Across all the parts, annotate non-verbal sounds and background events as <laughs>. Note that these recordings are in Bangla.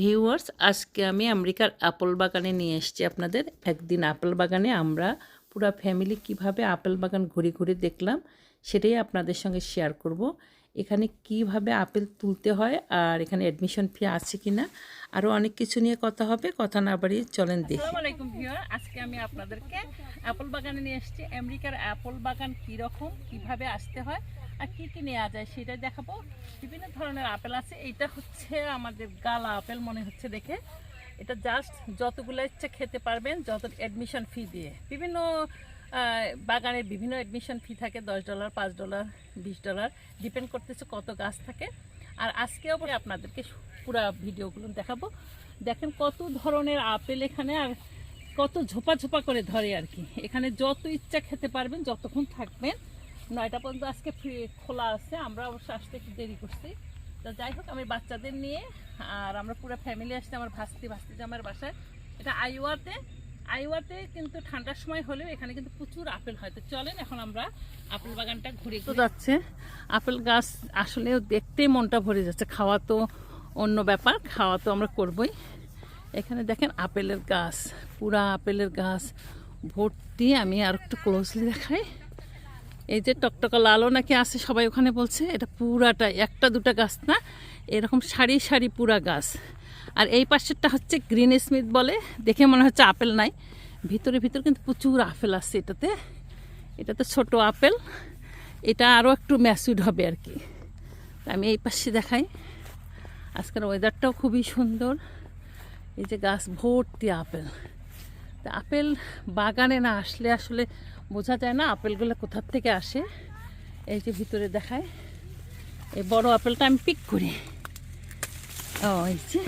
ভিউয়ার্স আজকে আমি আমেরিকার আপেল বাগানে নিয়ে এসেছি আপনাদের। একদিন আপেল বাগানে আমরা পুরো ফ্যামিলি কীভাবে আপেল বাগান ঘুরে ঘুরে দেখলাম, সেটাই আপনাদের সঙ্গে শেয়ার করব। এখানে কীভাবে আপেল তুলতে হয় আর এখানে অ্যাডমিশন ফি আছে কিনা আরও অনেক কিছু নিয়ে কথা হবে, কথা না বাড়িয়ে চলেন দেখি। আলাইকুম ভিউয়ার, আজকে আমি আপনাদেরকে অ্যাপল বাগানে নিয়ে এসেছি আমেরিকার অ্যাপল বাগান কী রকম কীভাবে আসতে হয় আর কী কী নেওয়া যায় সেটা দেখাবো। বিভিন্ন ধরনের আপেল আছে এইটা হচ্ছে আমাদের গালা আপেল মনে হচ্ছে দেখে। এটা জাস্ট যতগুলো ইচ্ছে খেতে পারবেন, যত অ্যাডমিশন ফি দিয়ে। বিভিন্ন বাগানের বিভিন্ন অ্যাডমিশন ফি থাকে, দশ ডলার পাঁচ ডলার বিশ ডলার ডিপেন্ড করতেছে কত গাছ থাকে। আর আজকে আজকেও আপনাদেরকে পুরো ভিডিওগুলো দেখাবো। দেখেন কত ধরনের আপেল এখানে আর কত ঝোপা ঝোপা করে ধরে আর কি। এখানে যত ইচ্ছা খেতে পারবেন, যতক্ষণ থাকবেন। নয়টা পর্যন্ত আজকে ফ্রি খোলা আছে। আমরা অবশ্য আসতে একটু দেরি করছি। তো যাই হোক, আমি বাচ্চাদের নিয়ে আর আমরা পুরো ফ্যামিলি আসছি, আমার ভাস্তি ভাস্তি আমার বাসায়। এটা আইওয়াতে। আইওয়াতে কিন্তু ঠান্ডার সময় হলেও এখানে কিন্তু প্রচুর আপেল হয়। তো চলেন এখন আমরা আপেল বাগানটা ঘুরে তো যাচ্ছে। আপেল গাছ আসলেও দেখতেই মনটা ভরে যাচ্ছে। খাওয়া তো অন্য ব্যাপার খাওয়া তো আমরা করবই। এখানে দেখেন আপেলের গাছ পুরা আপেলের গাছ। ভর্তি আমি আর একটু ক্লোজলি দেখাই। এই যে টকটকা লালও নাকি আছে সবাই ওখানে বলছে। এটা পুরাটা একটা দুটা গাছ না এরকম সারি সারি পুরা গাছ। আর এই পাশেরটা হচ্ছে গ্রিন স্মিথ বলে, দেখে মনে হচ্ছে আপেল নাই। ভিতরে ভিতরে কিন্তু প্রচুর আপেল আছে এটাতে। এটাতে ছোট আপেল। এটা আরও একটু ম্যাসুড হবে আর কি। আমি এই পাশে দেখাই। আজকের ওয়েদারটাও খুবই সুন্দর। এই যে গাছ ভর্তি আপেল। তা আপেল বাগানে না আসলে আসলে বোঝা যায় না আপেলগুলো কোথার থেকে আসে। এই যে ভিতরে দেখায় এই বড় আপেলটা আমি পিক করি। ও, এই যে।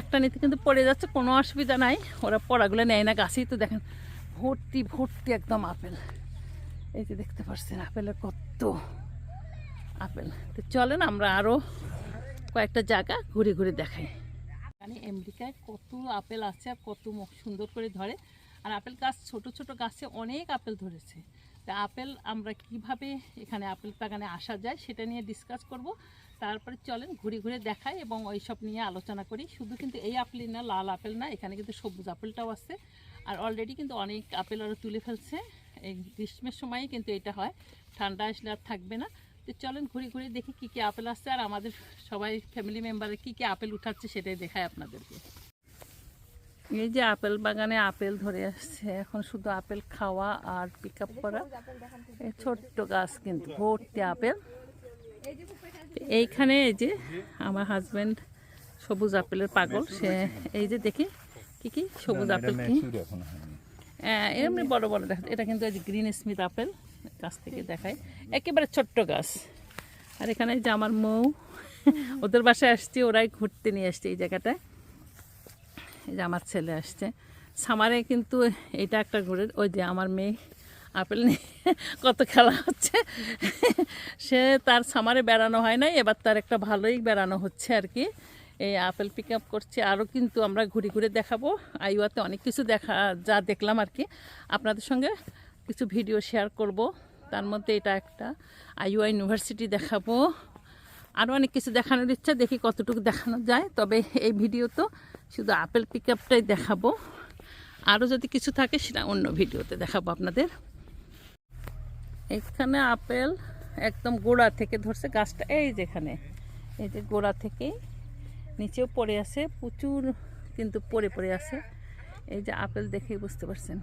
একটা নিতে কিন্তু পড়ে যাচ্ছে, কোনো অসুবিধা নাই। ওরা পড়াগুলো নেয় না, গাছেই তো দেখেন, ভর্তি ভর্তি একদম আপেল। এই যে দেখতে পাচ্ছেন, আপেলের কত আপেল। তো চলেন আমরা আরও কয়েকটা জায়গা ঘুরে ঘুরে দেখাই। মানে আমেরিকায় কত আপেল আছে আর কত সুন্দর করে ধরে। আর আপেল গাছ, ছোট ছোট গাছে অনেক আপেল ধরেছে। তা আপেল আমরা কীভাবে এখানে আপেল বাগানে আসা যায়, সেটা নিয়ে ডিসকাস করব। তারপরে চলেন ঘুরে ঘুরে দেখাই এবং ওই সব নিয়ে আলোচনা করি। শুধু কিন্তু এই আপেলই না, লাল আপেল না, এখানে কিন্তু সবুজ আপেলটাও আছে। আর অলরেডি কিন্তু অনেক আপেল ওরা তুলে ফেলছে। এই গ্রীষ্মের সময়ই কিন্তু এটা হয়। ঠান্ডা আসলে আর থাকবে না। তো চলেন ঘুরে ঘুরে দেখি কী কী আপেল আসছে আর আমাদের সবাই ফ্যামিলি মেম্বারের কী কী আপেল উঠাচ্ছে সেটাই দেখায় আপনাদেরকে। এই যে আপেল বাগানে আপেল ধরে আসছে। এখন শুধু আপেল খাওয়া আর পিক আপ করা ছোট্ট গাছ কিন্তু, ভর্তি আপেল। এইখানে এই যে আমার হাজবেন্ড সবুজ আপেলের পাগল সে এই যে দেখি কি কি? সবুজ আপেল কি? হ্যাঁ, এমনি বড় বড় দেখা এটা কিন্তু এই যে গ্রিন স্মিথ আপেল গাছ থেকে দেখায়। একেবারে ছোট্ট গাছ। আর এখানে যে আমার মৌ ওদের বাসায় আসছি ওরাই ঘুরতে নিয়ে আসছে এই জায়গাটায়। এই যে আমার ছেলে আসছে। সামারে কিন্তু এটা একটা ঘুরে ওই যে আমার মেয়ে আপেল নিয়ে <laughs> কত খেলা হচ্ছে। সে তার সামারে বেড়ানো হয় নাই, এবার তার একটা ভালোই বেড়ানো হচ্ছে আর কি। এই আপেল পিক আপ করছে। আরও কিন্তু আমরা ঘুরে ঘুরে দেখাবো। আইওয়াতে অনেক কিছু দেখা, যা দেখলাম আর কি। আপনাদের সঙ্গে কিছু ভিডিও শেয়ার করব। তার মধ্যে এটা একটা। আইওয়া ইউনিভার্সিটি দেখাবো। আরও অনেক কিছু দেখানোর ইচ্ছা, দেখি কতটুকু দেখানো যায়। তবে এই ভিডিও তো শুধু আপেল পিক আপটাই দেখাবো। আরও যদি কিছু থাকে, সেটা অন্য ভিডিওতে দেখাবো আপনাদের। এখানে আপেল একদম গোড়া থেকে ধরছে গাছটা, এই যেখানে এই যে গোড়া থেকে নিচেও পড়ে আছে, প্রচুর কিন্তু পড়ে পড়ে আছে। এই যে আপেল দেখেই বুঝতে পারছেন।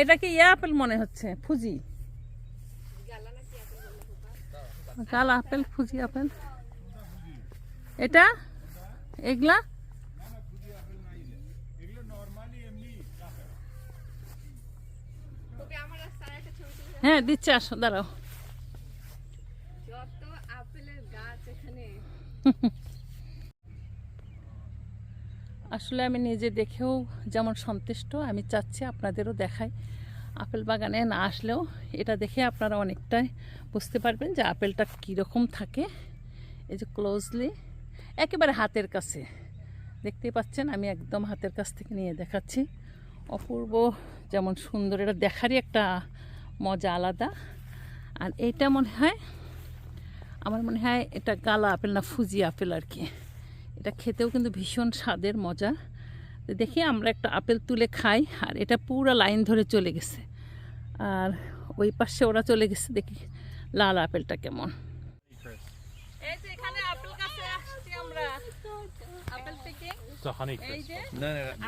এটা কি আপেল মনে হচ্ছে? ফুজি? কাল আপেল, ফুজি আপেল। এটা? এগুলা? হ্যাঁ দিচ্ছে আসো দাঁড়াও। <laughs> আসলে আমি নিজে দেখেও যেমন সন্তুষ্ট আমি চাচ্ছি আপনাদেরও দেখাই। আপেল বাগানে না আসলেও এটা দেখে আপনারা অনেকটাই বুঝতে পারবেন যে আপেলটা কীরকম থাকে। এই যে ক্লোজলি একেবারে হাতের কাছে। দেখতেই পাচ্ছেন, আমি একদম হাতের কাছ থেকে নিয়ে দেখাচ্ছি। অপূর্ব যেমন সুন্দর, এটা দেখারই একটা মজা আলাদা। আর এইটা মনে হয়, আমার মনে হয় এটা গালা আপেল না ফুজি আপেল আর কি। এটা খেতেও কিন্তু ভীষণ স্বাদের মজা। দেখি আমরা একটা আপেল তুলে খাই, আর এটা পুরো লাইন ধরে চলে গেছে। আর ওই পাশে ওরা চলে গেছে, দেখি লাল আপেলটা কেমন এই যে এখানে আপেল গাছে আসছি আমরা আপেল থেকে It's a honey এই যে No, no,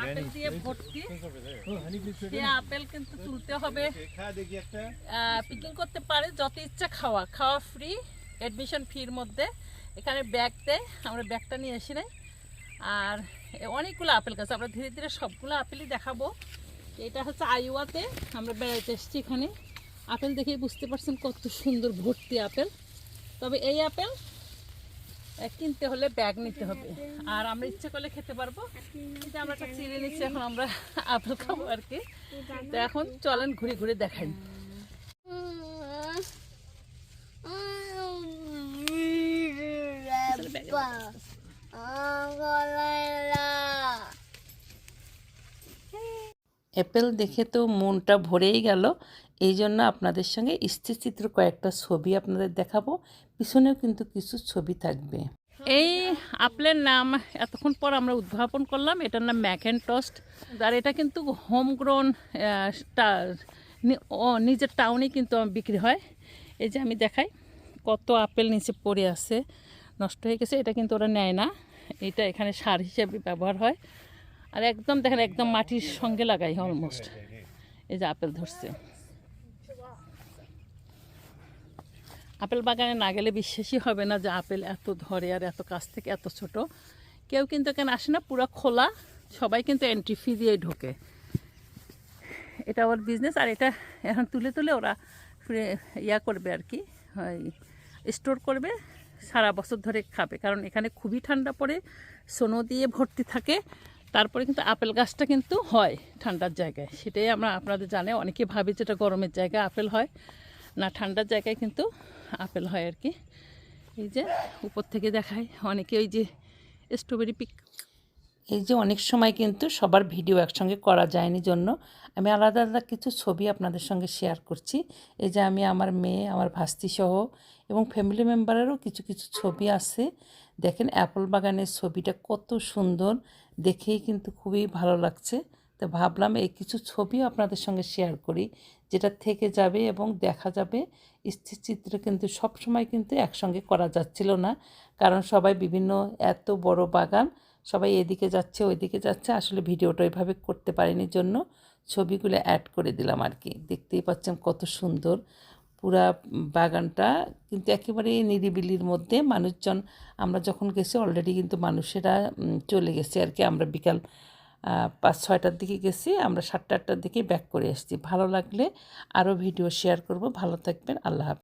আপেল দিয়ে ভর্তি। সে আপেল কিন্তু তুলতে হবে। পিকিং করতে পারে যত ইচ্ছা খাওয়া। খাওয়া ফ্রি অ্যাডমিশন ফির মধ্যে। এখানে ব্যাগ দেয় আমরা ব্যাগটা নিয়ে এসি নাই। আর এ অনেকগুলো আপেল গাছ। আমরা ধীরে ধীরে সবগুলো আপেলই দেখাবো। এটা হচ্ছে আইওয়াতে। আমরা বেড়াইতে এসেছি এখানে। আপেল দেখে বুঝতে পারছেন কত সুন্দর ভর্তি আপেল তবে এই আপেল কিনতে হলে ব্যাগ নিতে হবে আর আমরা ইচ্ছে করলে খেতে পারব কিন্তু আমরা একটা চিড়ে নিচ্ছি এখন আমরা আপেল খাব আর কি তো এখন চলেন ঘুরে ঘুরে দেখাই অ্যাপেল দেখে তো মনটা ভরেই গেল। এই জন্য আপনাদের সঙ্গে স্থিরচিত্র কয়েকটা ছবি আপনাদের দেখাবো। পিছনেও কিন্তু কিছু ছবি থাকবে। এই আপেলের নাম এতক্ষণ পর আমরা উদ্ভাবন করলাম। এটার নাম ম্যাকেন টস্ট। আর এটা কিন্তু হোম গ্রোন নিজের টাউনে কিন্তু বিক্রি হয়। এই যে আমি দেখাই, কত আপেল নিচে পড়ে আছে। নষ্ট হয়ে গেছে, এটা কিন্তু ওরা নেয় না। এটা এখানে সার হিসেবে ব্যবহার হয়। আর একদম দেখেন, একদম মাটির সঙ্গে লাগাই অলমোস্ট এই যে আপেল ধরছে। আপেল বাগানে না গেলে বিশ্বাসই হবে না যে আপেল এত ধরে আর এত কাছ থেকে এত ছোট। কেউ কিন্তু এখানে আসে না, পুরো খোলা। সবাই কিন্তু এন্ট্রি ফি দিয়েই ঢোকে। এটা ওর বিজনেস আর এটা এখন তুলে তুলে ওরা ইয়া করবে আর কি স্টোর করবে, সারা বছর ধরে খাবে। কারণ এখানে খুবই ঠান্ডা পড়ে, সোনো দিয়ে ভর্তি থাকে। তারপরে কিন্তু আপেল গাছটা কিন্তু হয় ঠান্ডার জায়গায়। সেটাই আমরা আপনাদের জানে, অনেকে ভাবে যেটা গরমের জায়গায় আপেল হয়। না, ঠান্ডার জায়গায় কিন্তু আপেল হয় আর কি এই যে উপর থেকে দেখায়, অনেকে ওই যে স্ট্রবেরি পিক এই যে অনেক সময় কিন্তু সবার ভিডিও একসঙ্গে করা যায়নি জন্য আমি আলাদা আলাদা কিছু ছবি আপনাদের সঙ্গে শেয়ার করছি। এই যে আমি, আমার মেয়ে, আমার ভাস্তি সহ এবং ফ্যামিলি মেম্বারেরও কিছু কিছু ছবি আছে। দেখেন অ্যাপল বাগানের ছবিটা কত সুন্দর। দেখেই কিন্তু খুবই ভালো লাগছে। তো ভাবলাম এই কিছু ছবিও আপনাদের সঙ্গে শেয়ার করি, যেটা থেকে যাবে এবং দেখা যাবে। স্থিরচিত্র কিন্তু সব সময় কিন্তু একসঙ্গে করা যাচ্ছিল না, কারণ সবাই বিভিন্ন এত বড় বাগান, সবাই এদিকে যাচ্ছে, ওইদিকে যাচ্ছে। আসলে ভিডিওটা ওইভাবে করতে পারিনি জন্য ছবিগুলো অ্যাড করে দিলাম আর কি দেখতেই পাচ্ছেন কত সুন্দর। পুরা বাগানটা কিন্তু একেবারে নিরিবিলির মধ্যে মানুষজন, আমরা যখন গেছি অলরেডি কিন্তু মানুষেরা চলে গেছে আর কি। আমরা বিকাল পাঁচ ছয়টার দিকে গেছি, আমরা সাতটা আটটার দিকে ব্যাক করে এসেছি ভালো লাগলে আরও ভিডিও শেয়ার করব। ভালো থাকবেন। আল্লাহ হাফেজ।